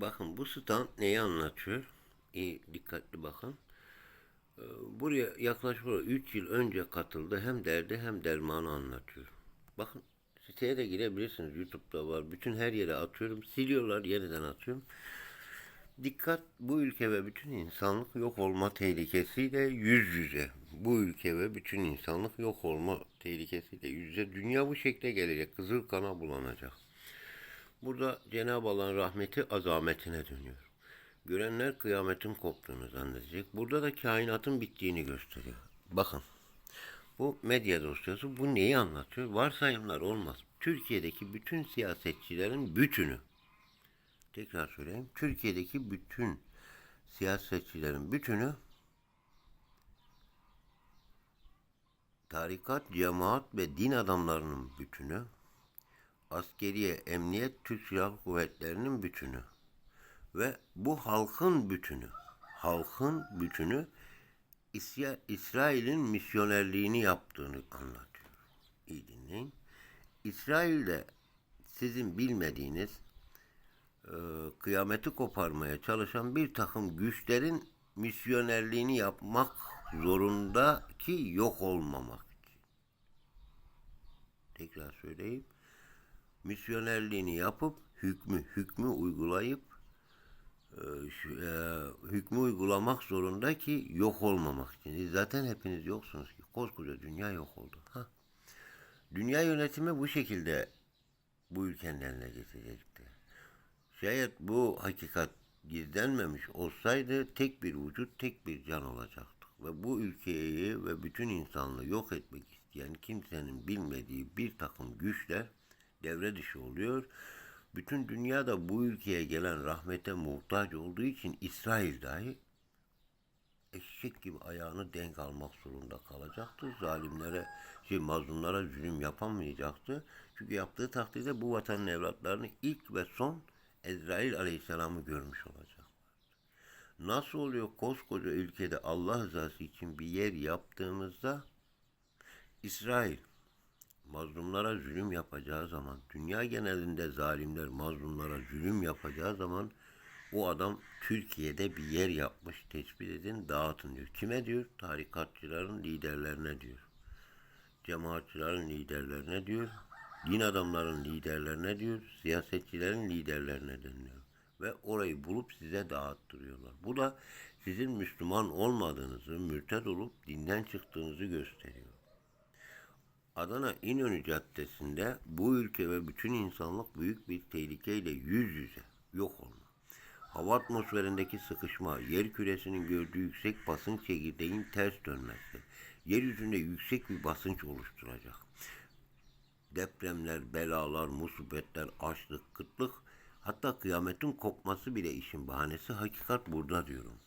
Bakın bu stand neyi anlatıyor? İyi dikkatli bakın. Ee, Buraya yaklaşık olarak 3 yıl önce katıldı. Hem derdi hem dermanı anlatıyor. Bakın siteye de girebilirsiniz. YouTube'da var. Bütün her yere atıyorum. Siliyorlar yeniden atıyorum. Dikkat bu ülke ve bütün insanlık yok olma tehlikesiyle yüz yüze. Bu ülke ve bütün insanlık yok olma tehlikesiyle yüz yüze. Dünya bu şekle gelecek. Kızıl kana bulanacak. Burada Cenab-ı Allah'ın rahmeti azametine dönüyor. Görenler kıyametin koptuğunu zannedecek. Burada da kainatın bittiğini gösteriyor. Bakın. Bu medya dosyası bu neyi anlatıyor? Varsayımlar olmaz. Türkiye'deki bütün siyasetçilerin bütünü tekrar söyleyeyim. Türkiye'deki bütün siyasetçilerin bütünü tarikat, cemaat ve din adamlarının bütünü askeriye, emniyet, Türk Silahlı Kuvvetleri'nin bütünü ve bu halkın bütünü, halkın bütünü İsya- İsrail'in misyonerliğini yaptığını anlatıyor. İyi dinleyin. İsrail'de sizin bilmediğiniz e, kıyameti koparmaya çalışan bir takım güçlerin misyonerliğini yapmak zorunda ki yok olmamak için. Tekrar söyleyeyim misyonerliğini yapıp hükmü hükmü uygulayıp e, e, hükmü uygulamak zorunda ki yok olmamak için. Zaten hepiniz yoksunuz ki. Koskoca dünya yok oldu. Ha. Dünya yönetimi bu şekilde bu ülkenin eline geçecekti. Şayet bu hakikat gizlenmemiş olsaydı tek bir vücut, tek bir can olacaktık. Ve bu ülkeyi ve bütün insanlığı yok etmek isteyen kimsenin bilmediği bir takım güçler devre dışı oluyor. Bütün dünya da bu ülkeye gelen rahmete muhtaç olduğu için İsrail dahi eşek gibi ayağını denk almak zorunda kalacaktı. Zalimlere, şey, mazlumlara zulüm yapamayacaktı. Çünkü yaptığı takdirde bu vatanın evlatlarını ilk ve son Ezrail Aleyhisselam'ı görmüş olacak. Nasıl oluyor koskoca ülkede Allah rızası için bir yer yaptığımızda İsrail mazlumlara zulüm yapacağı zaman, dünya genelinde zalimler mazlumlara zulüm yapacağı zaman o adam Türkiye'de bir yer yapmış, tespit edin, dağıtın diyor. Kime diyor? Tarikatçıların liderlerine diyor. Cemaatçıların liderlerine diyor. Din adamların liderlerine diyor. Siyasetçilerin liderlerine deniliyor. Ve orayı bulup size dağıttırıyorlar. Bu da sizin Müslüman olmadığınızı, mürted olup dinden çıktığınızı gösteriyor. Adana İnönü Caddesi'nde bu ülke ve bütün insanlık büyük bir tehlikeyle yüz yüze yok olma. Hava atmosferindeki sıkışma, yer küresinin gördüğü yüksek basınç çekirdeğin ters dönmesi, yeryüzünde yüksek bir basınç oluşturacak. Depremler, belalar, musibetler, açlık, kıtlık, hatta kıyametin kopması bile işin bahanesi hakikat burada diyorum.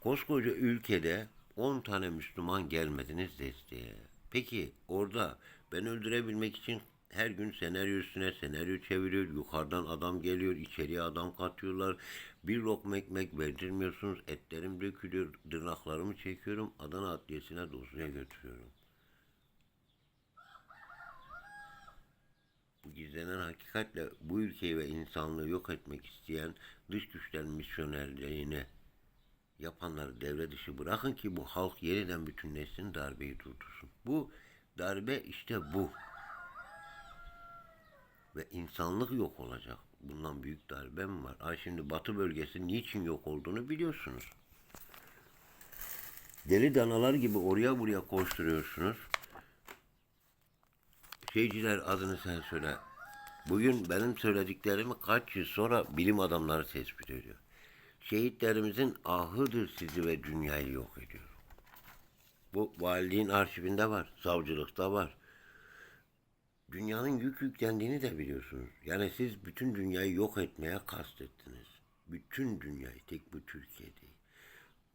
Koskoca ülkede 10 tane Müslüman gelmediniz desteğe. Peki orada ben öldürebilmek için her gün senaryo üstüne senaryo çeviriyor. Yukarıdan adam geliyor, içeriye adam katıyorlar. Bir lokma ekmek verdirmiyorsunuz. Etlerim dökülüyor, tırnaklarımı çekiyorum. Adana Adliyesi'ne dosya götürüyorum. Bu gizlenen hakikatle bu ülkeyi ve insanlığı yok etmek isteyen dış güçlerin misyonerliğine yapanları devre dışı bırakın ki bu halk yeniden bütünleşsin darbeyi durdursun. Bu darbe işte bu. Ve insanlık yok olacak. Bundan büyük darbe mi var? Ay şimdi Batı bölgesi niçin yok olduğunu biliyorsunuz. Deli danalar gibi oraya buraya koşturuyorsunuz. Şeyciler adını sen söyle. Bugün benim söylediklerimi kaç yıl sonra bilim adamları tespit ediyor. Şehitlerimizin ahıdır sizi ve dünyayı yok ediyor. Bu valiliğin arşivinde var, savcılıkta var. Dünyanın yük yüklendiğini de biliyorsunuz. Yani siz bütün dünyayı yok etmeye kastettiniz. Bütün dünyayı, tek bu Türkiye değil.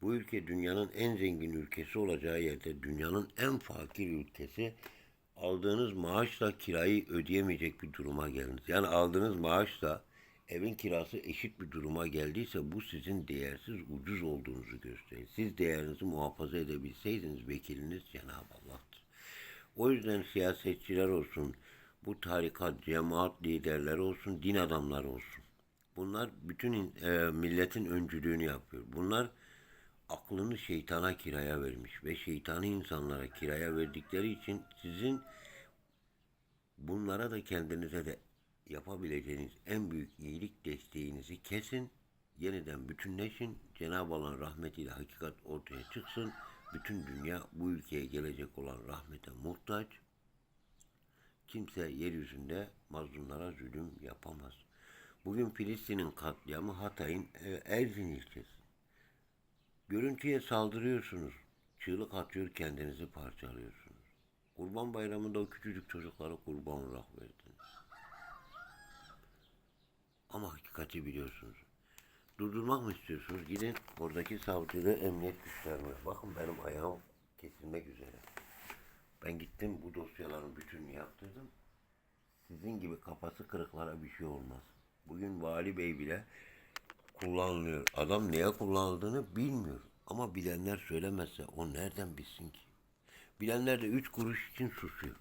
Bu ülke dünyanın en zengin ülkesi olacağı yerde dünyanın en fakir ülkesi aldığınız maaşla kirayı ödeyemeyecek bir duruma geldiniz. Yani aldığınız maaşla evin kirası eşit bir duruma geldiyse bu sizin değersiz, ucuz olduğunuzu gösterir. Siz değerinizi muhafaza edebilseydiniz vekiliniz Cenab-ı Allah'tır. O yüzden siyasetçiler olsun, bu tarikat, cemaat liderleri olsun, din adamları olsun. Bunlar bütün e, milletin öncülüğünü yapıyor. Bunlar aklını şeytana kiraya vermiş ve şeytanı insanlara kiraya verdikleri için sizin bunlara da kendinize de yapabileceğiniz en büyük iyilik desteğinizi kesin. Yeniden bütünleşin. Cenab-ı Allah'ın rahmetiyle hakikat ortaya çıksın. Bütün dünya bu ülkeye gelecek olan rahmete muhtaç. Kimse yeryüzünde mazlumlara zulüm yapamaz. Bugün Filistin'in katliamı Hatay'ın e, Erzin ilçesi. Görüntüye saldırıyorsunuz. Çığlık atıyor kendinizi parçalıyorsunuz. Kurban bayramında o küçücük çocuklara kurban olarak verdiniz. Ama hakikati biliyorsunuz. Durdurmak mı istiyorsunuz? Gidin oradaki savcılığı emniyet güçlerine. Bakın benim ayağım kesilmek üzere. Ben gittim bu dosyaların bütününü yaptırdım. Sizin gibi kafası kırıklara bir şey olmaz. Bugün vali bey bile kullanılıyor. Adam neye kullanıldığını bilmiyor. Ama bilenler söylemezse o nereden bilsin ki? Bilenler de üç kuruş için susuyor.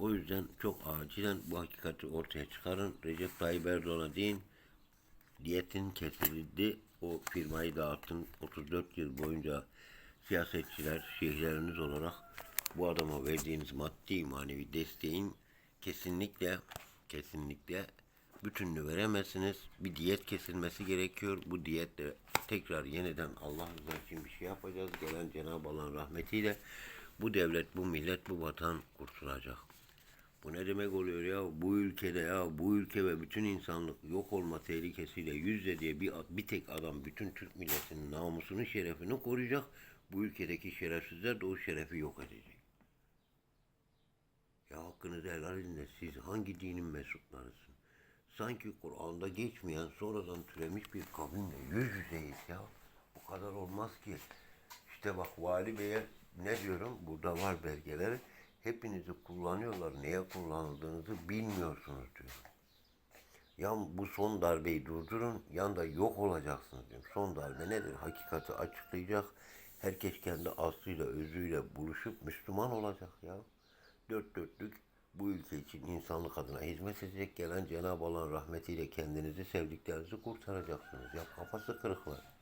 O yüzden çok acilen bu hakikati ortaya çıkarın. Recep Tayyip Erdoğan'a deyin. Diyetin kesildi. O firmayı dağıttın. 34 yıl boyunca siyasetçiler, şehirleriniz olarak bu adama verdiğiniz maddi manevi desteğin kesinlikle kesinlikle bütününü veremezsiniz. Bir diyet kesilmesi gerekiyor. Bu diyetle tekrar yeniden Allah rızası için bir şey yapacağız. Gelen Cenab-ı Allah'ın rahmetiyle bu devlet, bu millet, bu vatan kurtulacak. Bu ne demek oluyor ya? Bu ülkede ya bu ülke ve bütün insanlık yok olma tehlikesiyle yüzde diye bir, bir tek adam bütün Türk milletinin namusunu, şerefini koruyacak. Bu ülkedeki şerefsizler de o şerefi yok edecek. Ya hakkınızı helal edin de siz hangi dinin mensuplarısın? Sanki Kur'an'da geçmeyen sonradan türemiş bir kavimle yüz yüzeyiz ya. Bu kadar olmaz ki. İşte bak Vali Bey'e ne diyorum? Burada var belgeleri. Hepinizi kullanıyorlar. Neye kullanıldığınızı bilmiyorsunuz diyor. Ya bu son darbeyi durdurun, yan da yok olacaksınız diyorum. Son darbe nedir? Hakikati açıklayacak. Herkes kendi aslıyla, özüyle buluşup Müslüman olacak ya. Dört dörtlük bu ülke için insanlık adına hizmet edecek gelen Cenab-ı Allah'ın rahmetiyle kendinizi, sevdiklerinizi kurtaracaksınız. Ya kafası kırıklar.